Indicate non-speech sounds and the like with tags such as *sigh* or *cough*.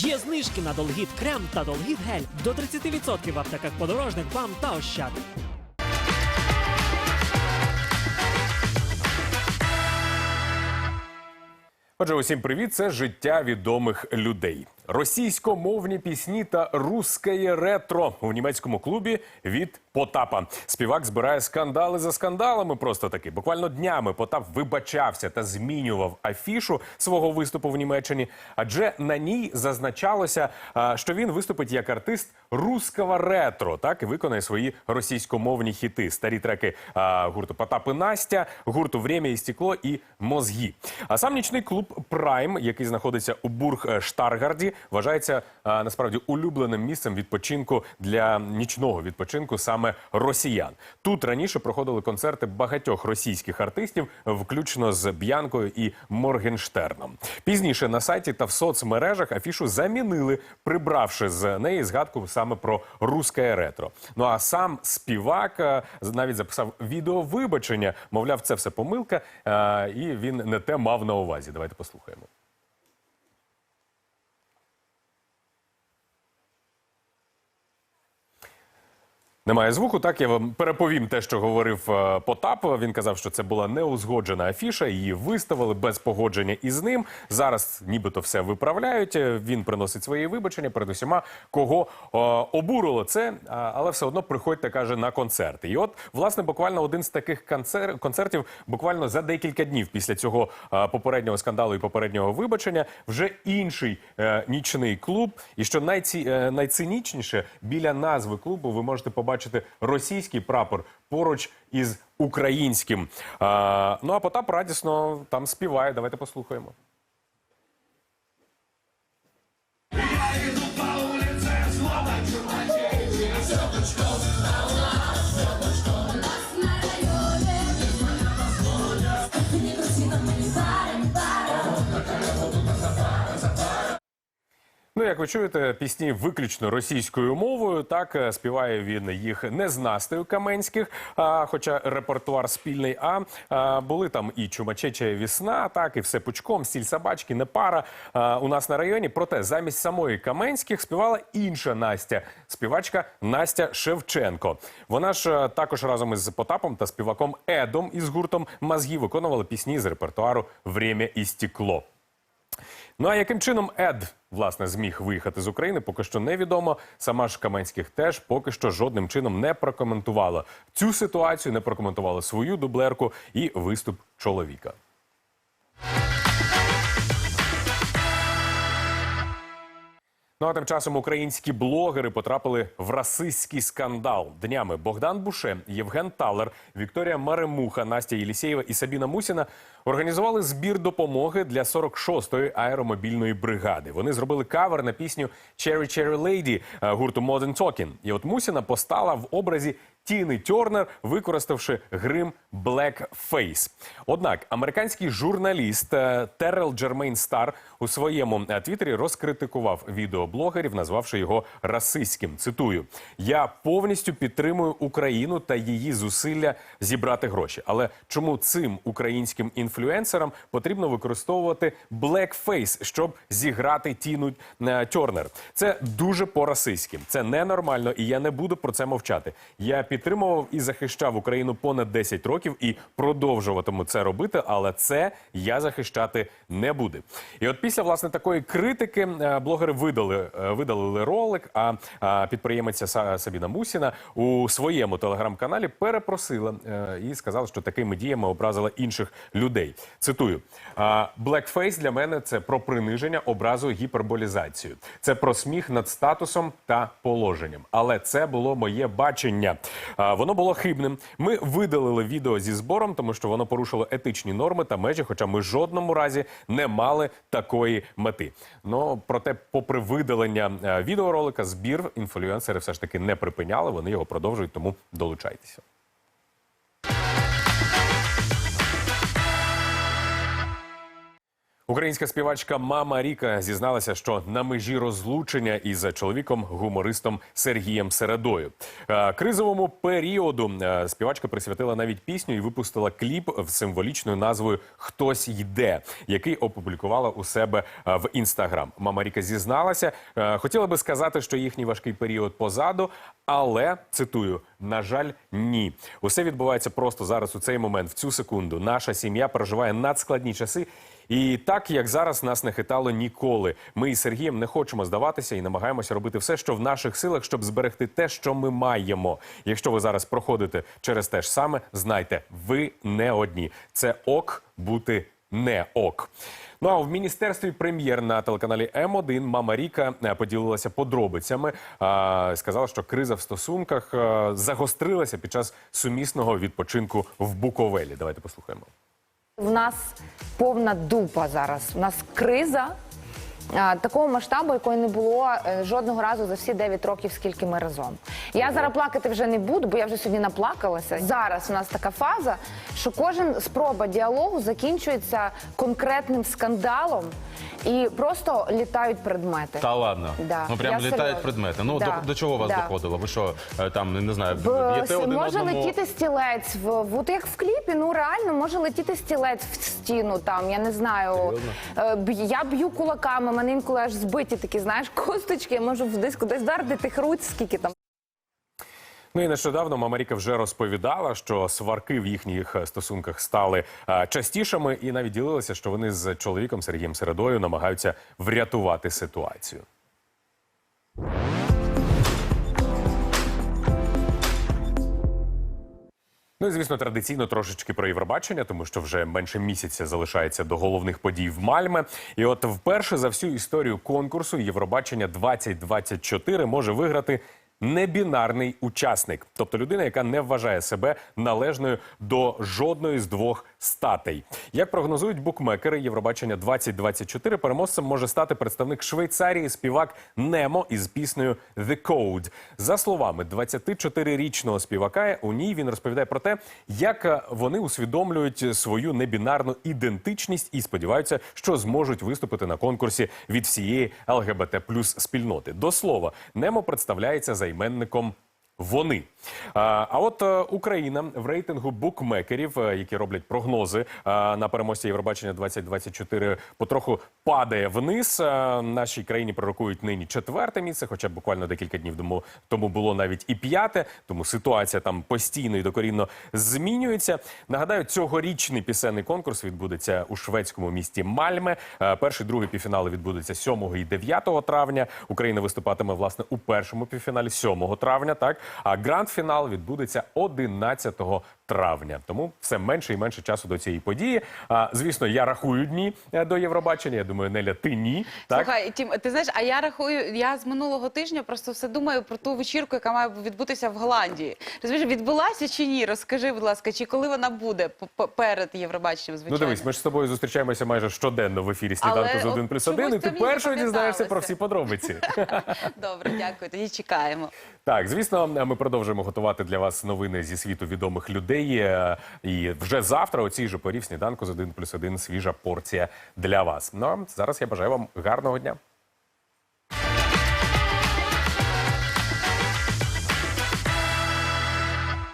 Є знижки на Долгіт крем та Долгіт гель до 30% в аптеках подорожник, вам та ощад. Отже, усім привіт. Це життя відомих людей. Російськомовні пісні та русскає ретро у німецькому клубі від Потапа. Співак збирає скандали за скандалами. Просто таки. Буквально днями Потап вибачався та змінював афішу свого виступу в Німеччині, адже на ній зазначалося, що він виступить як артист русского ретро, так і виконає свої російськомовні хіти. Старі треки гурту Потап і Настя, гурту Время і стекло і мозги. А сам нічний клуб Прайм, який знаходиться у Бург Штаргарді, вважається а, насправді улюбленим місцем відпочинку для нічного відпочинку саме росіян. Тут раніше проходили концерти багатьох російських артистів, включно з Б'янкою і Моргенштерном. Пізніше на сайті та в соцмережах афішу замінили, прибравши з неї згадку саме про русське ретро. Ну а сам співак е, навіть записав відео вибачення. Мовляв, це все помилка, е, і він не те мав на увазі. Давайте послухаємо. Немає звуку. Так я вам переповім те, що говорив е, Потап. Він казав, що це була неузгоджена афіша. Її виставили без погодження із ним. Зараз нібито все виправляють. Е, Він приносить свої вибачення перед усіма, кого е, обурило це, але все одно приходьте, каже, на концерти. І от, власне, буквально один з таких концер- концертів, буквально за декілька днів після цього попереднього скандалу і попереднього вибачення, вже інший нічний клуб. І що найці, найцинічніше, біля назви клубу ви можете побачити російський прапор поруч із українським. Ну а Потап радісно там співає. Давайте послухаємо. Ну, як ви чуєте, пісні виключно російською мовою. Так е, співає він їх не з Настею Каменських, а, хоча репертуар спільний. А, а були там і Чумачеча вісна, так і все пучком, стіль собачки, не пара а, у нас на районі. Проте замість самої Каменських співала інша Настя, співачка Настя Шевченко. Вона ж е, також разом із Потапом та співаком Едом із гуртом Мазгі виконувала пісні з репертуару Время і стекло. Ну а яким чином Ед власне зміг виїхати з України, поки що невідомо. Сама ж Каменських теж поки що жодним чином не прокоментувала цю ситуацію, не прокоментувала свою дублерку і виступ чоловіка. Ну а тим часом українські блогери потрапили в расистський скандал. Днями Богдан Буше, Євген Талер, Вікторія Маремуха, Настя Єлісєєва і Сабіна Мусіна організували збір допомоги для 46-ї аеромобільної бригади. Вони зробили кавер на пісню «Cherry Cherry Lady» е, гурту Modern Talking. І от Мусіна постала в образі Тіни Тернер, використавши грим Blackface. Однак американський журналіст е, Террел Джермейн Стар у своєму е, твіттері розкритикував відео блогерів, назвавши його расистським. Цитую: я повністю підтримую Україну та її зусилля зібрати гроші. Але чому цим українським інфлюенсерам потрібно використовувати Blackface, щоб зіграти Тіну е, Тернер? Це дуже по-расистськи. Це ненормально, і я не буду про це мовчати. Я підтримував і захищав Україну понад 10 років і продовжуватиму це робити, але це я захищати не буду. І от після власне такої критики е, блогери видали е, видалили ролик. А підприємиця Са- Сабіна Мусіна у своєму телеграм-каналі перепросила е, і сказала, що такими діями образила інших людей. Цитую: «А, «Blackface для мене це про приниження, образу, гіперболізацію. Це про сміх над статусом та положенням. Але це було моє бачення. Воно було хибним. Ми видалили відео зі збором, тому що воно порушило етичні норми та межі, хоча ми жодному разі не мали такої мети. Ну проте, попри видалення е, відеоролика, збір інфлюенсери все ж таки не припиняли. Вони його продовжують, тому долучайтеся. Українська співачка Мама Ріка зізналася, що на межі розлучення із чоловіком гумористом Сергієм Середою. Кризовому періоду співачка присвятила навіть пісню і випустила кліп з символічною назвою Хтось йде, який опублікувала у себе в інстаграм. Мама Ріка зізналася, хотіла би сказати, що їхній важкий період позаду, але цитую: на жаль, ні. Усе відбувається просто зараз у цей момент, в цю секунду. Наша сім'я переживає надскладні часи. І так як зараз нас не хитало ніколи. Ми із Сергієм не хочемо здаватися і намагаємося робити все, що в наших силах, щоб зберегти те, що ми маємо. Якщо ви зараз проходите через те ж саме, знайте, ви не одні. Це ок бути не ок. Ну а в міністерстві прем'єр на телеканалі М1 Мама Ріка е, поділилася подробицями. А, сказала, що криза в стосунках е, загострилася під час сумісного відпочинку в Буковелі. Давайте послухаємо. У нас повна дупа зараз. У нас криза такого масштабу, якої не було е, жодного разу за всі 9 років, скільки ми разом. Я зараз плакати вже не буду, бо я вже сьогодні наплакалася. Зараз у нас така фаза, що кожен спроба діалогу закінчується конкретним скандалом і просто літають предмети. Та ладно. Да, Ну прям я літають серйозно. предмети. Ну Да, до, до чого вас да. доходило? Ви що е, там не знаю, б'єте один може одному? летіти стілець в, от як в кліпі. Ну реально може летіти стілець в стіну. Там я не знаю. Е, Я б'ю кулаками, мене інколи аж збиті такі, знаєш, косточки. Я можу десь кудись вдарити тих руць, скільки там. Ну і нещодавно Мамаріка вже розповідала, що сварки в їхніх стосунках стали частішими, і навіть ділилася, що вони з чоловіком Сергієм Середою намагаються врятувати ситуацію. Ну і звісно, традиційно трошечки про Євробачення, тому що вже менше місяця залишається до головних подій в Мальме. І от вперше за всю історію конкурсу Євробачення 2024 може виграти небінарний учасник, тобто людина, яка не вважає себе належною до жодної з двох статей. Як прогнозують букмекери, Євробачення 2024 переможцем може стати представник Швейцарії, співак Немо із піснею «The Code». За словами 24-річного співака, у ній він розповідає про те, як е, вони усвідомлюють свою небінарну ідентичність і сподіваються, що зможуть виступити на конкурсі від всієї ЛГБТ плюс спільноти. До слова, Немо представляється займенником вони. А, от е, Україна в рейтингу букмекерів, е, які роблять прогнози е, на переможця Євробачення 2024, потроху падає вниз. Нашій країні пророкують нині четверте місце, хоча буквально декілька днів тому, тому було навіть і п'яте. Тому ситуація там постійно і докорінно змінюється. Нагадаю, цьогорічний пісенний конкурс відбудеться у шведському місті Мальме. Перший, другий півфінали відбудуться 7 і 9 травня. Україна виступатиме власне у першому півфіналі 7 травня. Так а гранд-фінал відбудеться 11 травня. Тому все менше і менше часу до цієї події. А, звісно, я рахую дні е, до Євробачення. Я думаю, Неля, ти ні. Так Слухай, Тім, ти знаєш, а я рахую, я з минулого тижня просто все думаю про ту вечірку, яка має відбутися в Голландії. Розумієш, відбулася чи ні? Розкажи, будь ласка, чи коли вона буде перед Євробаченням, звичайно? Ну дивись, ми ж з тобою зустрічаємося майже щоденно в ефірі сніданку з от 1 плюс чомусь 1, і ти першою дізнаєшся про всі подробиці. *laughs* Добре, дякую. Тоді чекаємо. Так, звісно, ми продовжуємо готувати для вас новини зі світу відомих людей. Е, І вже завтра, о цій же порі в сніданку з 1 плюс 1 свіжа порція для вас. Ну а зараз я бажаю вам гарного дня.